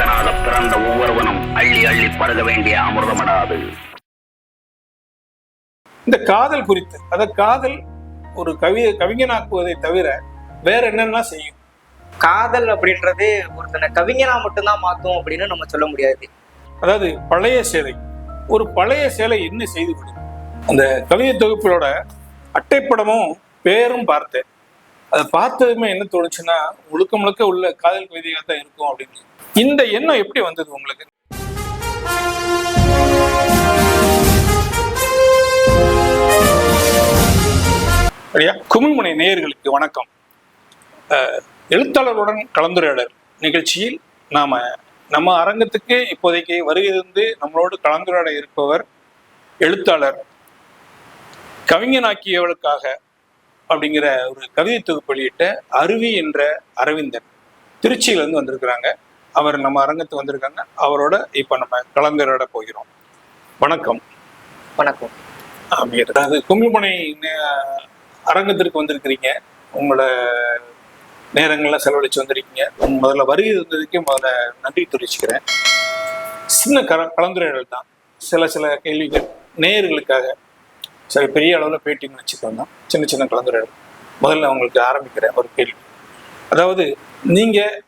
மனிதனாக பிறந்த ஒவ்வொருவனும் அள்ளி அள்ளி பருக வேண்டிய அமிர்தமடாது. இந்த காதல் குறித்து அத காதல் ஒரு கவி கவிஞனாக்குவதை தவிர வேற என்னென்ன செய்யும்? காதல் அப்படின்றது ஒருத்தனை கவிஞனா மட்டும்தான் மாத்தும் அப்படின்னு நம்ம சொல்ல முடியாது. அதாவது பழைய சேலை. ஒரு பழைய சேலை என்ன செய்து விடும் அந்த கவிதை தொகுப்பிலோட அட்டைப்படமும் பேரும் பார்த்தேன். அதை பார்த்ததுமே என்ன தோணுச்சுன்னா முழுக்க முழுக்க உள்ள காதல் கவிதையாக தான் இருக்கும் அப்படின்னு. இந்த எண்ணம் எப்படி வந்தது உங்களுக்கு? குமிழ்முனை நேயர்களுக்கு வணக்கம். எழுத்தாளருடன் கலந்துரையாடல் நிகழ்ச்சியில் நாம நம்ம அரங்கத்துக்கு இப்போதைக்கு வருகிறது நம்மளோடு கலந்துரையாட இருப்பவர் எழுத்தாளர் கவிஞனாக்கியவளுக்காக அப்படிங்கிற ஒரு கவிதை தொகுப்பு வெளியிட்ட அருவி என்ற அரவிந்தன். திருச்சியில இருந்து வந்திருக்கிறாங்க. அவர் நம்ம அரங்கத்துக்கு வந்திருக்காங்க. அவரோட இப்ப நம்ம கலந்துரையாட போகிறோம். வணக்கம். வணக்கம். ஆமீர் அதாவது கும்பிமனை அரங்கத்திற்கு வந்திருக்கிறீங்க. உங்களோட நேரங்கள்லாம் செலவழிச்சு வந்திருக்கீங்க. முதல்ல வருகை இருந்ததுக்கே முதல்ல நன்றி தெரிவிச்சுக்கிறேன். சின்ன கல கலந்துரையாடல் தான். சில சில கேள்விகள் நேயர்களுக்காக சரி பெரிய அளவில் பேட்டின்னு வச்சுக்கோங்க. சின்ன சின்ன கலந்துரையாடல். முதல்ல உங்களுக்கு ஆரம்பிக்கிறேன் ஒரு கேள்வி. அதாவது நீங்க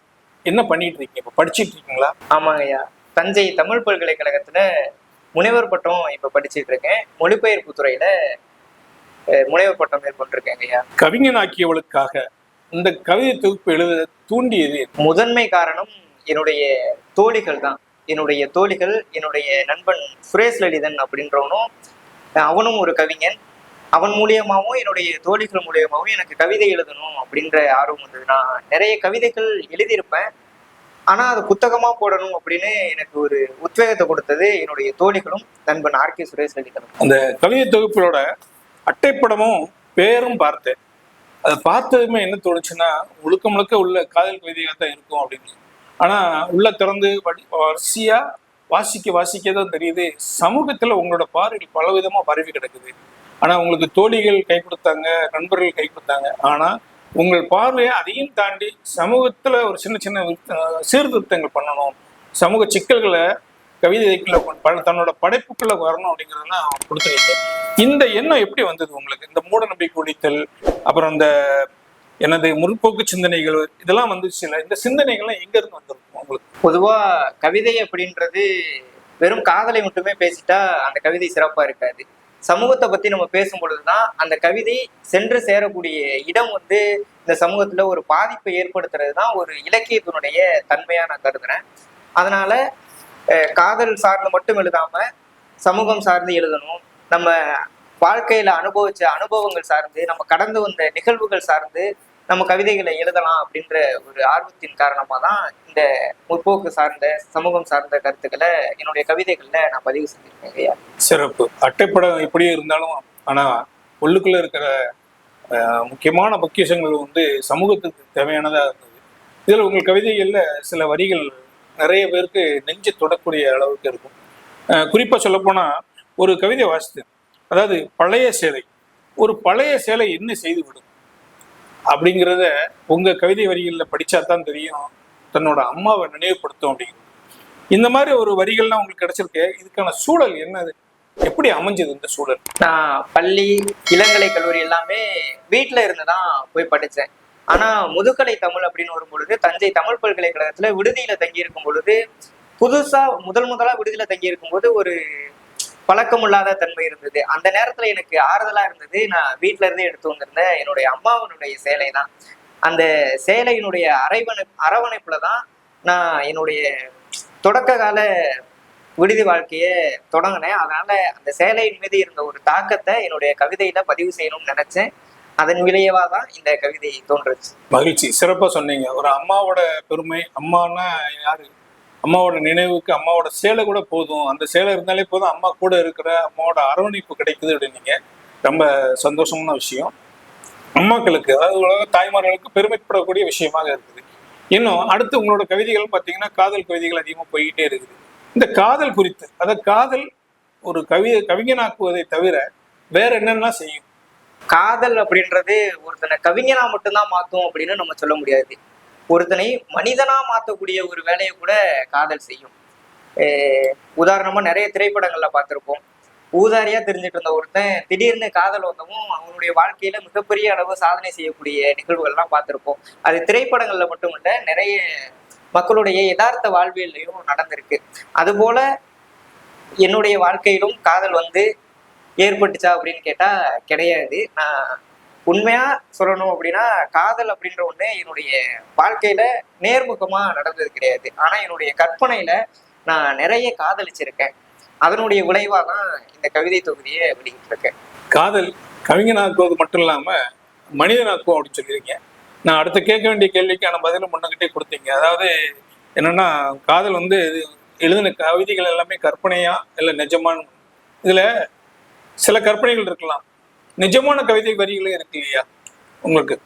என்ன பண்ணிட்டு இருக்கீங்க இப்போ படிச்சிட்டு இருக்கீங்களா ஆமாங்க ஐயா தஞ்சை தமிழ் பல்கலைக்கழகத்துல முனைவர் பட்டம் இப்ப படிச்சிட்டு இருக்கேன் மொழிபெயர்ப்பு துறையில முனைவர் பட்டம் மேற்கொண்டிருக்கேங்க ஐயா கவிஞனாக்கியவளுக்காக இந்த கவிதை தொகுப்பு எழுத தூண்டியது? முதன்மை காரணம் என்னுடைய தோழிகள் தான். என்னுடைய தோழிகள் என்னுடைய நண்பன் சுரேஷ் லலிதன் அப்படின்றவனும் அவனும் ஒரு கவிஞன். அவன் மூலியமாகவும் என்னுடைய தோழிகள் மூலியமாகவும் எனக்கு கவிதை எழுதணும் அப்படின்ற ஆர்வம் வந்தது. நான் நிறைய கவிதைகள் எழுதியிருப்பேன். ஆனால் அது புத்தகமாக போடணும் அப்படின்னு எனக்கு ஒரு உத்வேகத்தை கொடுத்தது என்னுடைய தோழிகளும் நண்பன் ஆர்கே சுரேஷ் லலிதனும் அந்த கவிதை தொகுப்பிலோட அட்டைப்படமும் பேரும் பார்த்தேன். அதை பார்த்ததுமே என்ன தோணுச்சுன்னா முழுக்க முழுக்க உள்ள காதல் கவிதையாக தான் இருக்கும் அப்படின்னு. ஆனால் உள்ள திறந்து வடி வரிசையாக வாசிக்க வாசிக்க தான் தெரியுது. சமூகத்தில் உங்களோட பார்வைகள் பலவிதமாக பரவி கிடக்குது. ஆனா உங்களுக்கு தோழிகள் கை கொடுத்தாங்க நண்பர்கள் கை கொடுத்தாங்க. ஆனா உங்கள் பார்வையை அதையும் தாண்டி சமூகத்துல ஒரு சின்ன சின்ன சீர்திருத்தங்கள் பண்ணணும். சமூக சிக்கல்களை கவிதைக்குள்ள ப- தன்னோட படைப்புக்குள்ள வரணும் அப்படிங்கிறதெல்லாம் கொடுத்துருக்கீங்க இந்த எண்ணம் எப்படி வந்தது உங்களுக்கு? இந்த மூட நம்பிக்கை ஒழித்தல் அப்புறம் இந்த எனது முற்போக்கு சிந்தனைகள் இதெல்லாம் வந்துச்சுல. இந்த சிந்தனைகள்லாம் எங்க இருந்து வந்திருக்கும் உங்களுக்கு? பொதுவா கவிதை அப்படின்றது வெறும் காதலை மட்டுமே பேசிட்டா அந்த கவிதை சிறப்பா இருக்காது. சமூகத்தை பத்தி நம்ம பேசும் பொழுதுதான் அந்த கவிதை சென்று சேரக்கூடிய இடம் வந்து இந்த சமூகத்துல ஒரு பாதிப்பை ஏற்படுத்துறது தான் ஒரு இலக்கியத்தினுடைய தன்மையா நான் கருதுறேன். அதனால காதல் சார்ந்து மட்டும் எழுதாம சமூகம் சார்ந்து எழுதணும் நம்ம வாழ்க்கையில அனுபவிச்ச அனுபவங்கள் சார்ந்து நம்ம கடந்து வந்த நிகழ்வுகள் சார்ந்து நம்ம கவிதைகளை எழுதலாம் அப்படின்ற ஒரு ஆர்வத்தின் காரணமா தான் இந்த முற்போக்கு சார்ந்த சமூகம் சார்ந்த கருத்துக்களை என்னுடைய கவிதைகள்ல நான் பதிவு செஞ்சிருக்கேன் ஐயா சிறப்பு. அட்டைப்படம் எப்படியே இருந்தாலும் ஆனா உள்ளுக்குள்ள இருக்கிற முக்கியமான பொக்கிஷங்கள் வந்து சமூகத்துக்கு தேவையானதா இருந்தது. இதுல உங்கள் கவிதைகள்ல சில வரிகள் நிறைய பேருக்கு நெஞ்சு தொடக்கூடிய அளவுக்கு இருக்கும். அஹ், குறிப்பா சொல்லப்போனா ஒரு கவிதை வாசித்தேன். அதாவது பழைய சேலை. ஒரு பழைய சேலை என்ன செய்து விடும்? அப்படிங்கிறத உங்க கவிதை வரிகளில் படிச்சா தான் தெரியும். தன்னோட அம்மாவை நினைவுபடுத்தும் அப்படிங்கிறது இந்த மாதிரி ஒரு வரிகள்லாம் உங்களுக்கு கிடைச்சிருக்கு. இதுக்கான சூழல் என்னது? எப்படி அமைஞ்சது இந்த சூழல்? நான் பள்ளி இளங்கலை கல்லூரி எல்லாமே வீட்டில் இருந்து தான் போய் படித்தேன் ஆனால் முதுகலை தமிழ் அப்படின்னு வரும்பொழுது தஞ்சை தமிழ் பல்கலைக்கழகத்தில் விடுதியில் தங்கியிருக்கும் பொழுது புதுசாக முதல் முதலாக விடுதியில் தங்கியிருக்கும் போது ஒரு பழக்கமில்லாத தன்மை இருந்தது. அந்த நேரத்துல எனக்கு ஆறுதலா இருந்தது. நான் வீட்டுல இருந்தே எடுத்து வந்திருந்த என்னுடைய அம்மாவனுடைய சேலை தான் அந்த சேலையினுடைய அரைவணை அரவணைப்புல தான் நான் என்னுடைய தொடக்க கால விடுதி வாழ்க்கையை தொடங்கினேன். அதனால அந்த சேலையின் மீது இருந்த ஒரு தாக்கத்தை என்னுடைய கவிதையில பதிவு செய்யணும்னு நினைச்சேன். அதன் விளைவா தான் இந்த கவிதை தோன்றுச்சு. மகிழ்ச்சி. சிறப்பா சொன்னீங்க. ஒரு அம்மாவோட பெருமை அம்மானா யாரு? அம்மாவோட நினைவுக்கு அம்மாவோட சேலை கூட போதும். அந்த சேலை இருந்தாலே போதும். அம்மா கூட இருக்கிற அம்மாவோட அரவணைப்பு கிடைக்குது அப்படின்னீங்க. ரொம்ப சந்தோஷமான விஷயம். அம்மாக்களுக்கு அதாவது உலக தாய்மார்களுக்கு பெருமைப்படக்கூடிய விஷயமாக இருக்குது. இன்னும் அடுத்து உங்களோட கவிதைகள் பார்த்தீங்கன்னா காதல் கவிதைகள் அதிகமாக போய்கிட்டே இருக்குது. இந்த காதல் குறித்து அதை காதல் ஒரு கவிதை கவிஞனாக்குவதை தவிர வேற என்னென்ன செய்யும்? காதல் அப்படின்றது ஒருத்தனை கவிஞனா மட்டும்தான் மாத்தும் அப்படின்னு நம்ம சொல்ல முடியாது. ஒருத்தனை மனிதனா மாத்தக்கூடிய ஒரு வேலையை கூட காதல் செய்யும். உதாரணமா நிறைய திரைப்படங்கள்ல பார்த்துருப்போம். ஊதாரியா தெரிஞ்சிட்டு இருந்த ஒருத்தன் திடீர்னு காதல் வந்தவும் அவனுடைய வாழ்க்கையில மிகப்பெரிய அளவு சாதனை செய்யக்கூடிய நிகழ்வுகள்லாம் பார்த்துருப்போம். அது திரைப்படங்கள்ல மட்டும் இல்ல நிறைய மக்களுடைய யதார்த்த வாழ்வியல்லையும் நடந்திருக்கு. அதுபோல என்னுடைய வாழ்க்கையிலும் காதல் வந்து ஏற்பட்டுச்சா அப்படின்னு கேட்டா கிடையாது. நான் உண்மையா சொல்லணும் அப்படின்னா காதல் அப்படின்ற ஒண்ணு என்னுடைய வாழ்க்கையில நேர்முகமா நடந்தது கிடையாது. ஆனா என்னுடைய கற்பனையில நான் நிறைய காதலிச்சிருக்கேன். அதனுடைய விளைவா தான் இந்த கவிதை தொகுதியை வெளியிட்டிருக்கேன் காதல் கவிஞனாக்குவது மட்டும் இல்லாம மனிதனாக்குவோம் அப்படின்னு சொல்லியிருக்கீங்க. நான் அடுத்து கேட்க வேண்டிய கேள்விக்கான பதிலும் முன்னகிட்டே கொடுத்தீங்க. அதாவது என்னன்னா காதல் வந்து எழுதின கவிதைகள் எல்லாமே கற்பனையா இல்லை நிஜமான்னு? இதுல சில கற்பனைகள் இருக்கலாம். நிஜமான கவிதை வரிகளும் இருக்கு இல்லையா? உங்களுக்கு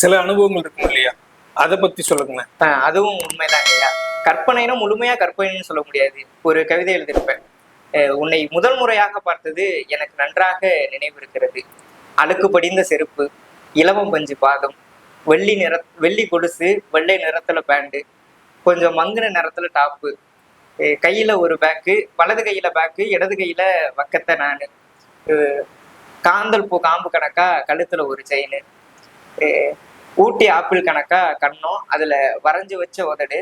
சில அனுபவங்கள் இருக்கும் இல்லையா? அதை பத்தி சொல்லுங்களேன். அதுவும் உண்மைதான் ஐயா கற்பனைனா முழுமையா கற்பனைன்னு சொல்ல முடியாது. ஒரு கவிதை எழுதியிருப்பேன். உன்னை முதல் முறையாக பார்த்தது எனக்கு நன்றாக நினைவிருக்கிறது. அழுக்கு படிந்த செருப்பு இலவம் பஞ்சு பாதம் வெள்ளி நிற வெள்ளி கொலுசு வெள்ளை நிறத்துல பேண்டு கொஞ்சம் மங்குன நிறத்துல டாப்பு கையில ஒரு பேக்கு வலது கையில பேக்கு இடது கையில வக்கத்தை நான். காந்தல் பூ காம்பு கணக்கா கழுத்துல ஒரு செயின் ஊட்டி ஆப்பிள் கணக்கா கண்ணம் அதுல வரைஞ்சு வச்ச உதடு.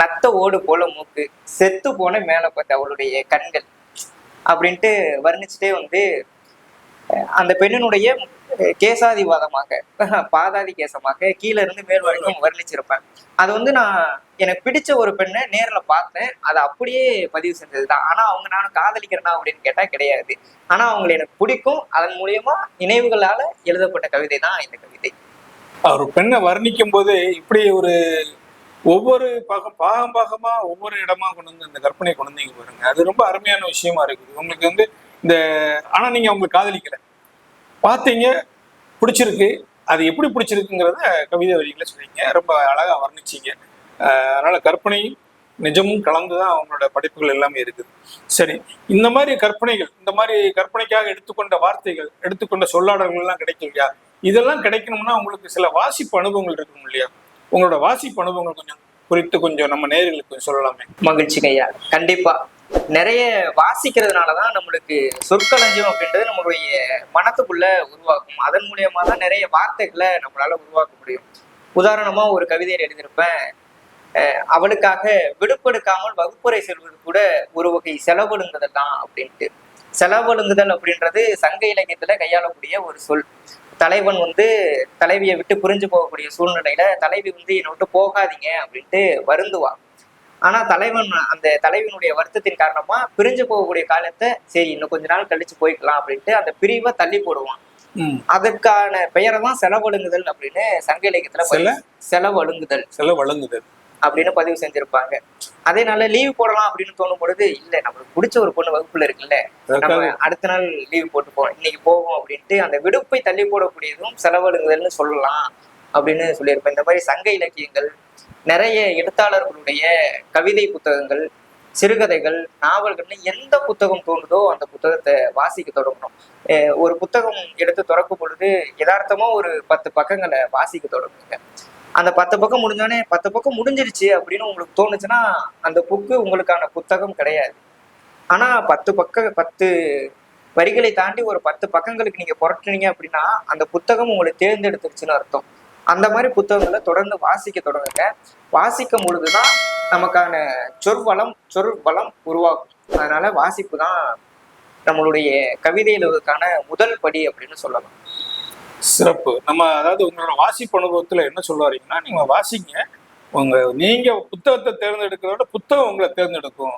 நத்த ஓடு போல மூக்கு. செத்து போன மேல பார்த்த அவளுடைய கண்கள். அப்படின்ட்டு வர்ணிச்சுட்டே வந்து அந்த பெண்ணினுடைய கேசாதிவாதமாக பாதாதி கேசமாக கீழே இருந்து மேல் வரைக்கும் வர்ணிச்சிருப்பேன். அது வந்து நான் எனக்கு பிடிச்ச ஒரு பெண்ணை நேர்ல பார்த்தேன். அதை அப்படியே பதிவு செஞ்சது தான் ஆனா அவங்க நானும் காதலிக்கிறனா அப்படின்னு கேட்டா கிடையாது. ஆனா அவங்களை எனக்கு பிடிக்கும். அதன் மூலியமா நினைவுகளால எழுதப்பட்ட கவிதை தான் இந்த கவிதை. ஒரு பெண்ணை வர்ணிக்கும் போது இப்படி ஒரு ஒவ்வொரு பாகம் பாகம் பாகமா ஒவ்வொரு இடமா கொண்டு வந்து இந்த கற்பனை கொண்டு வந்தீங்க பாருங்க. அது ரொம்ப அருமையான விஷயமா இருக்குது. உங்களுக்கு வந்து இந்த ஆனா நீங்க அவங்களுக்கு காதலிக்கல. பார்த்தீங்க பிடிச்சிருக்கு. அது எப்படி பிடிச்சிருக்குங்கிறத கவிதை வரிகளை சொல்றீங்க ரொம்ப அழகா வர்ணிச்சீங்க. அதனால் அதனால கற்பனை நிஜமும் கலந்துதான் அவங்களோட படைப்புகள் எல்லாமே இருக்குது. சரி இந்த மாதிரி கற்பனைகள் இந்த மாதிரி கற்பனைக்காக எடுத்துக்கொண்ட வார்த்தைகள் எடுத்துக்கொண்ட சொல்லாடல்கள்லாம் கிடைக்கும் இல்லையா? இதெல்லாம் கிடைக்கணும்னா உங்களுக்கு சில வாசிப்பு அனுபவங்கள் இருக்கணும் இல்லையா? உங்களோட வாசிப்பு அனுபவங்கள் கொஞ்சம் குறித்து கொஞ்சம் நம்ம நேர்களுக்கு கொஞ்சம் சொல்லலாமே. மகிழ்ச்சி ஐயா. கண்டிப்பா. நிறைய வாசிக்கிறதுனாலதான் நம்மளுக்கு சொற்களஞ்சியம் அப்படின்றது நம்மளுடைய மனத்துக்குள்ள உருவாக்கும் அதன் மூலியமா தான் நிறைய வார்த்தைகளை நம்மளால உருவாக்க முடியும். உதாரணமா ஒரு கவிதையை எழுதியிருப்பேன். அஹ் அவளுக்காக விடுப்பெடுக்காமல் வகுப்புரை செல்வது கூட ஒரு வகை செலவழுங்குதல் தான் அப்படின்ட்டு. செலவழுங்குதல் அப்படின்றது சங்க இலக்கியத்துல கையாளக்கூடிய ஒரு சொல். தலைவன் வந்து தலைவியை விட்டு புரிஞ்சு போகக்கூடிய சூழ்நிலையில தலைவி வந்து என்னை விட்டு போகாதீங்க அப்படின்ட்டு வருந்துவா ஆனா தலைவன் அந்த தலைவனுடைய வருத்தத்தின் காரணமா பிரிஞ்சு போகக்கூடிய காலத்தை சரி இன்னும் கொஞ்ச நாள் கழிச்சு போய்க்கலாம் அப்படின்ட்டு அந்த பிரிவை தள்ளி போடுவான். அதற்கான பெயரை தான் செலவொழுங்குதல் அப்படின்னு சங்க இலக்கியத்துல செல? செலவொழுங்குதல். சில வழங்குதல் அப்படின்னு பதிவு செஞ்சிருப்பாங்க. அதே நாள்ல லீவ் போடலாம் அப்படின்னு தோணும் பொழுது இல்ல நம்மளுக்கு பிடிச்ச ஒரு பொண்ணு வகுப்புல இருக்குல்ல நம்ம அடுத்த நாள் லீவ் போட்டு போவோம் இன்னைக்கு போவோம் அப்படின்ட்டு அந்த விடுப்பை தள்ளி போடக்கூடியதும் செலவழுங்குதல்னு சொல்லலாம். அப்படின்னு சொல்லியிருப்பேன். இந்த மாதிரி சங்க இலக்கியங்கள் நிறைய எழுத்தாளர்களுடைய கவிதை புத்தகங்கள் சிறுகதைகள் நாவல்கள்னு எந்த புத்தகம் தோணுதோ அந்த புத்தகத்தை வாசிக்க தொடங்கணும். ஒரு புத்தகம் எடுத்து திறக்கும் பொழுது யதார்த்தமா ஒரு பத்து பக்கங்களை வாசிக்க தொடங்குங்க. அந்த பத்து பக்கம் முடிஞ்சோடனே பத்து பக்கம் முடிஞ்சிருச்சு அப்படின்னு உங்களுக்கு தோணுச்சுன்னா அந்த புக்கு உங்களுக்கான புத்தகம் கிடையாது. ஆனா பத்து பக்க பத்து வரிகளை தாண்டி ஒரு பத்து பக்கங்களுக்கு நீங்க புரட்டுனீங்க அப்படின்னா அந்த புத்தகம் உங்களை தேர்ந்தெடுத்துருச்சுன்னு அர்த்தம். அந்த மாதிரி புத்தகங்களை தொடர்ந்து வாசிக்க தொடங்குங்க. வாசிக்கும் பொழுதுதான் நமக்கான சொற்வளம் சொற்வளம் உருவாகும். அதனால வாசிப்பு தான் நம்மளுடைய கவிதை எழுவதற்கான முதல் படி அப்படின்னு சொல்லலாம். சிறப்பு. நம்ம அதாவது உங்களோட வாசிப்பு அனுபவத்துல என்ன சொல்ல வரீங்கன்னா நீங்க வாசிங்க. உங்க நீங்க புத்தகத்தை தேர்ந்தெடுக்கிறத புத்தகம் உங்களை தேர்ந்தெடுக்கும்.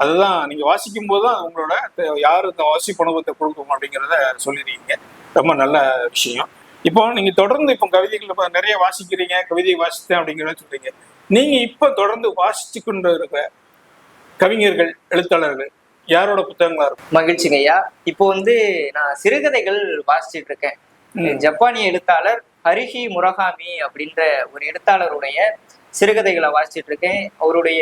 அதுதான் நீங்க வாசிக்கும் போது தான் உங்களோட யாரு இந்த வாசிப்பு அனுபவத்தை கொடுக்கும் அப்படிங்கிறத சொல்லிருக்கீங்க. ரொம்ப நல்ல விஷயம். இப்போ நீங்க தொடர்ந்து இப்போ கவிதைகள் நிறைய வாசிக்கிறீங்க கவிதையை வாசித்தேன் அப்படிங்கிறத சொல்றீங்க. நீங்க இப்ப தொடர்ந்து வாசிச்சு கொண்டு இருக்கிற கவிஞர்கள் எழுத்தாளர்கள் யாரோட புத்தகங்களா இருக்கும்? மகிழ்ச்சிங்க ஐயா. இப்போ வந்து நான் சிறுகதைகள் வாசிச்சிட்டு இருக்கேன். ஜப்பானிய எழுத்தாளர் ஹரிஹி முரகாமி அப்படின்ற ஒரு எழுத்தாளருடைய சிறுகதைகளை வாசிச்சிட்டு இருக்கேன் அவருடைய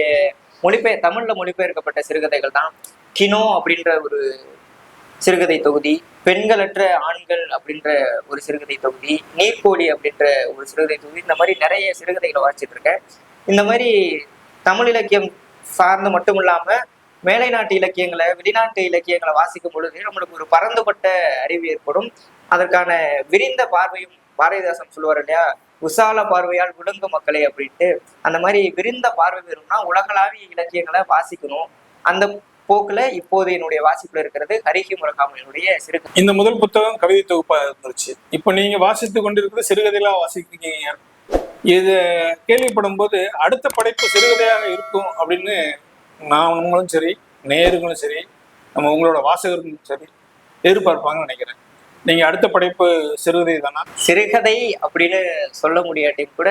மொழிபெயர் தமிழ்ல மொழிபெயர்க்கப்பட்ட சிறுகதைகள் தான். கினோ அப்படின்ற ஒரு சிறுகதை தொகுதி பெண்களற்ற ஆண்கள் அப்படின்ற ஒரு சிறுகதை தொகுதி நீர்க்கோழி அப்படின்ற ஒரு சிறுகதை தொகுதி இந்த மாதிரி நிறைய சிறுகதைகளை வாசிச்சுட்டு இருக்கேன். இந்த மாதிரி தமிழ் இலக்கியம் சார்ந்து மட்டும் இல்லாம மேலை நாட்டு இலக்கியங்களை வெளிநாட்டு இலக்கியங்களை வாசிக்கும் பொழுது நம்மளுக்கு ஒரு பரந்துபட்ட அறிவு ஏற்படும். அதற்கான விரிந்த பார்வையும் பாரதிதாசன் சொல்லுவார் இல்லையா? விசால பார்வையால் விழுங்கும் மக்களை அப்படின்ட்டு. அந்த மாதிரி விரிந்த பார்வை வேணும்னா உலகளாவிய இலக்கியங்களை வாசிக்கணும். அந்த போக்குல இப்போது என்னுடைய வாசிப்புல இருக்கிறது ஹரிகி முரகாமனுடைய சிறு இந்த முதல் புத்தகம் கவிதை தொகுப்பா இருந்துச்சு இப்போ நீங்க வாசித்து கொண்டிருக்கிறது சிறுகதைகளா வாசிக்கிறீங்க. இதை கேள்விப்படும் போது அடுத்த படைப்பு சிறுகதையாக இருக்கும் அப்படின்னு நாமளும் சரி நேயர்களும் சரி நம்ம உங்களோட வாசகர்களும் சரி எதிர்பார்ப்பாங்கன்னு நினைக்கிறேன். நீங்க அடுத்த படைப்பு சிறுகதை தானா? சிறுகதை அப்படின்னு சொல்ல முடியாட்டி கூட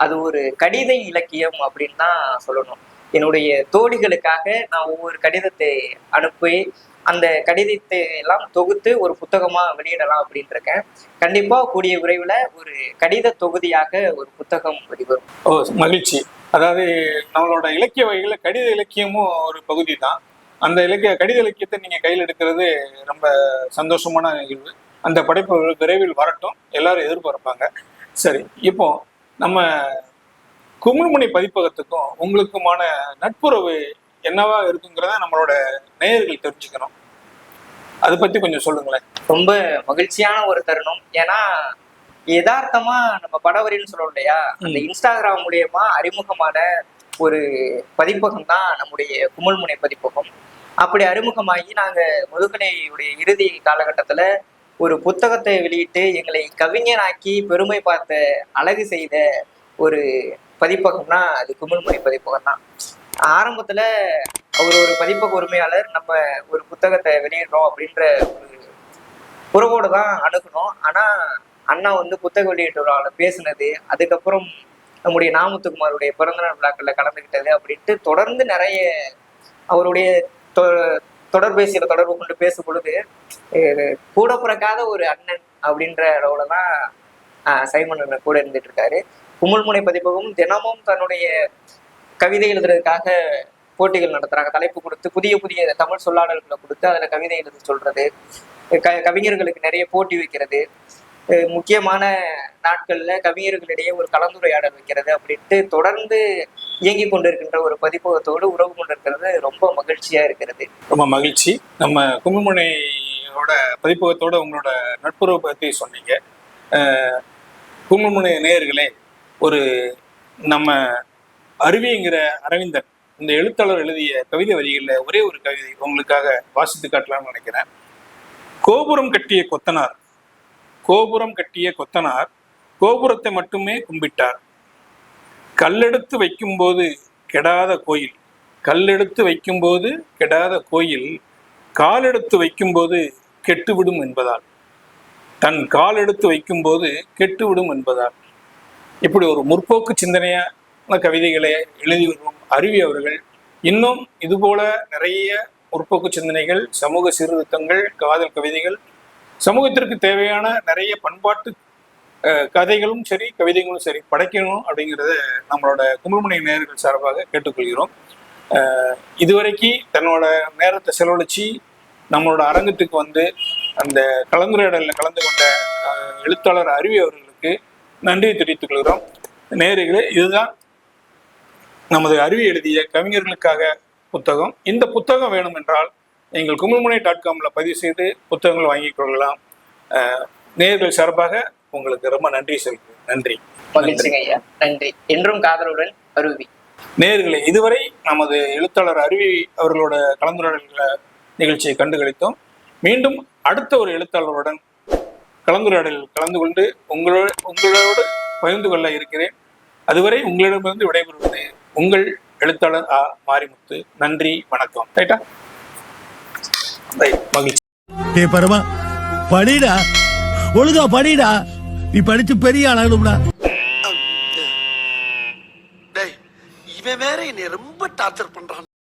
அது ஒரு கடித இலக்கியம் அப்படின்னு தான் சொல்லணும். என்னுடைய தோழிகளுக்காக நான் ஒவ்வொரு கடிதத்தை அனுப்பி அந்த கடிதத்தை எல்லாம் தொகுத்து ஒரு புத்தகமாக வெளியிடலாம் அப்படின்னு இருக்கேன் கண்டிப்பாக கூடிய விரைவில் ஒரு கடித தொகுதியாக ஒரு புத்தகம் வெளிவரும். ஓ மகிழ்ச்சி. அதாவது நம்மளோட இலக்கிய வகையில் கடித இலக்கியமும் ஒரு பகுதி தான் அந்த இலக்கிய கடித இலக்கியத்தை நீங்கள் கையில் எடுக்கிறது ரொம்ப சந்தோஷமான நிகழ்வு. அந்த படைப்பு விரைவில் வரட்டும். எல்லாரும் எதிர்பார்ப்பாங்க. சரி இப்போ நம்ம குமிழ்முனை பதிப்பகத்துக்கும் உங்களுக்குமான நட்புறவு என்னவா இருக்குங்கிறத நம்மளோட நேயர்கள் தெரிஞ்சுக்கணும். அதை பத்தி கொஞ்சம் சொல்லுங்களேன். ரொம்ப மகிழ்ச்சியான ஒரு தருணம். ஏன்னா யதார்த்தமா நம்ம படவரின்னு சொல்றோம் இல்லையா? அந்த இன்ஸ்டாகிராம் மூலியமா அறிமுகமான ஒரு பதிப்பகம் தான் நம்முடைய குமிழ்முனை பதிப்பகம். அப்படி அறிமுகமாகி நாங்க முதுகலையுடைய இறுதி காலகட்டத்துல ஒரு புத்தகத்தை வெளியிட்டு எங்களை கவிஞனாக்கி பெருமை பார்த்த அழகு செய்த ஒரு பதிப்பகம்னா அது குமிழ்முனை பதிப்பகம் தான் ஆரம்பத்துல அவர் ஒரு பதிப்பக உரிமையாளர் நம்ம ஒரு புத்தகத்தை வெளியிடுறோம் அப்படின்ற ஒரு உறவோடு தான் அணுகணும். ஆனா அண்ணா வந்து புத்தக வெளியீட்டு பேசினது அதுக்கப்புறம் நம்முடைய நாமத்துக்குமாருடைய பிறந்தநாள் விழாக்கள்ல கலந்துக்கிட்டது அப்படின்ட்டு தொடர்ந்து நிறைய அவருடைய தொ- தொடர்பேசியில தொடர்பு கொண்டு பேசும் பொழுது கூட பிறக்காத ஒரு அண்ணன் அப்படின்ற அளவுல தான் ஆஹ் சைமன் அண்ணன் கூட இருந்துட்டு இருக்காரு. குமுள்முனை பதிப்பகம் தினமும் தன்னுடைய கவிதை எழுதுறதுக்காக போட்டிகள் நடத்துறாங்க. தலைப்பு கொடுத்து புதிய புதிய தமிழ் சொல்லாடல்களை கொடுத்து அதில் கவிதை எழுத சொல்றது. க கவிஞர்களுக்கு நிறைய போட்டி வைக்கிறது. முக்கியமான நாட்கள்ல கவிஞர்களிடையே ஒரு கலந்துரையாடல் வைக்கிறது அப்படின்ட்டு தொடர்ந்து இயங்கி கொண்டிருக்கின்ற ஒரு பதிப்பகத்தோடு உறவு கொண்டிருக்கிறது ரொம்ப மகிழ்ச்சியா இருக்கிறது. ரொம்ப மகிழ்ச்சி. நம்ம கும்பமுனையோட பதிப்பகத்தோட உங்களோட நட்புறவு பற்றி சொன்னீங்க. கும்பமுனை நேயர்களே ஒரு நம்ம அருவிங்கிற அரவிந்தன் இந்த எழுத்தாளர் எழுதிய கவிதை வரிகளில் ஒரே ஒரு கவிதை உங்களுக்காக வாசித்து காட்டலாம்னு நினைக்கிறேன். கோபுரம் கட்டிய கொத்தனார். கோபுரம் கட்டிய கொத்தனார் கோபுரத்தை மட்டுமே கும்பிட்டார். கல்லெடுத்து வைக்கும்போது கெடாத கோயில். கல்லெடுத்து வைக்கும்போது கெடாத கோயில். காலெடுத்து வைக்கும்போது கெட்டுவிடும் என்பதால். தன் கால் எடுத்து வைக்கும்போது கெட்டுவிடும் என்பதால். இப்படி ஒரு முற்போக்கு சிந்தனையான கவிதைகளை எழுதி வரும் அருவி அவர்கள் இன்னும் இதுபோல நிறைய முற்போக்கு சிந்தனைகள் சமூக சீர்திருத்தங்கள் காதல் கவிதைகள் சமூகத்திற்கு தேவையான நிறைய பண்பாட்டு கதைகளும் சரி கவிதைகளும் சரி படைக்கணும் அப்படிங்கிறத நம்மளோட கும்பல்மணி நேர்கள் சார்பாக கேட்டுக்கொள்கிறோம். இதுவரைக்கு தன்னோட நேரத்தை செலவழிச்சு நம்மளோட அரங்கத்துக்கு வந்து அந்த கலந்துரையாடலில் கலந்து கொண்ட எழுத்தாளர் அருவி அவர்களுக்கு நன்றி தெரிவித்துக் கொள்கிறோம். நேயர்களே இதுதான் நமது அருவி எழுதிய கவிஞர்களுக்காக புத்தகம். இந்த புத்தகம் வேணும் என்றால் நீங்கள் குமிழ்முனை டாட் காமில் பதிவு செய்து புத்தகங்கள் வாங்கிக் கொள்ளலாம். அஹ், நேயர்கள் சார்பாக உங்களுக்கு ரொம்ப நன்றி சொல்கிறேன் நன்றி. மகிழ்ச்சிங்க ஐயா. நன்றி. என்றும் காதலுடன் அருவி. நேயர்களே இதுவரை நமது எழுத்தாளர் அருவி அவர்களோட கலந்துரையாடல் நிகழ்ச்சியை கண்டுகளித்தோம். மீண்டும் அடுத்த ஒரு எழுத்தாளருடன் கலந்துரையாடலில் கலந்து கொண்டு உங்களோட உங்களோடு பகிர்ந்து கொள்ள இருக்கிறேன். அதுவரை உங்களிடமிருந்து விடைபெறுவது உங்கள் எழுத்தாளர் ஆ. மாரிமுத்து. நன்றி வணக்கம். ரைட்டா? ரைட் மகிழ்ச்சி. டேய் பரமா படிடா. ஒழுங்கா படிடா. நீ படிச்சு பெரிய ஆளாகணும்டா டேய் இவன் வேற என்னை ரொம்ப டார்ச்சர் பண்றான்.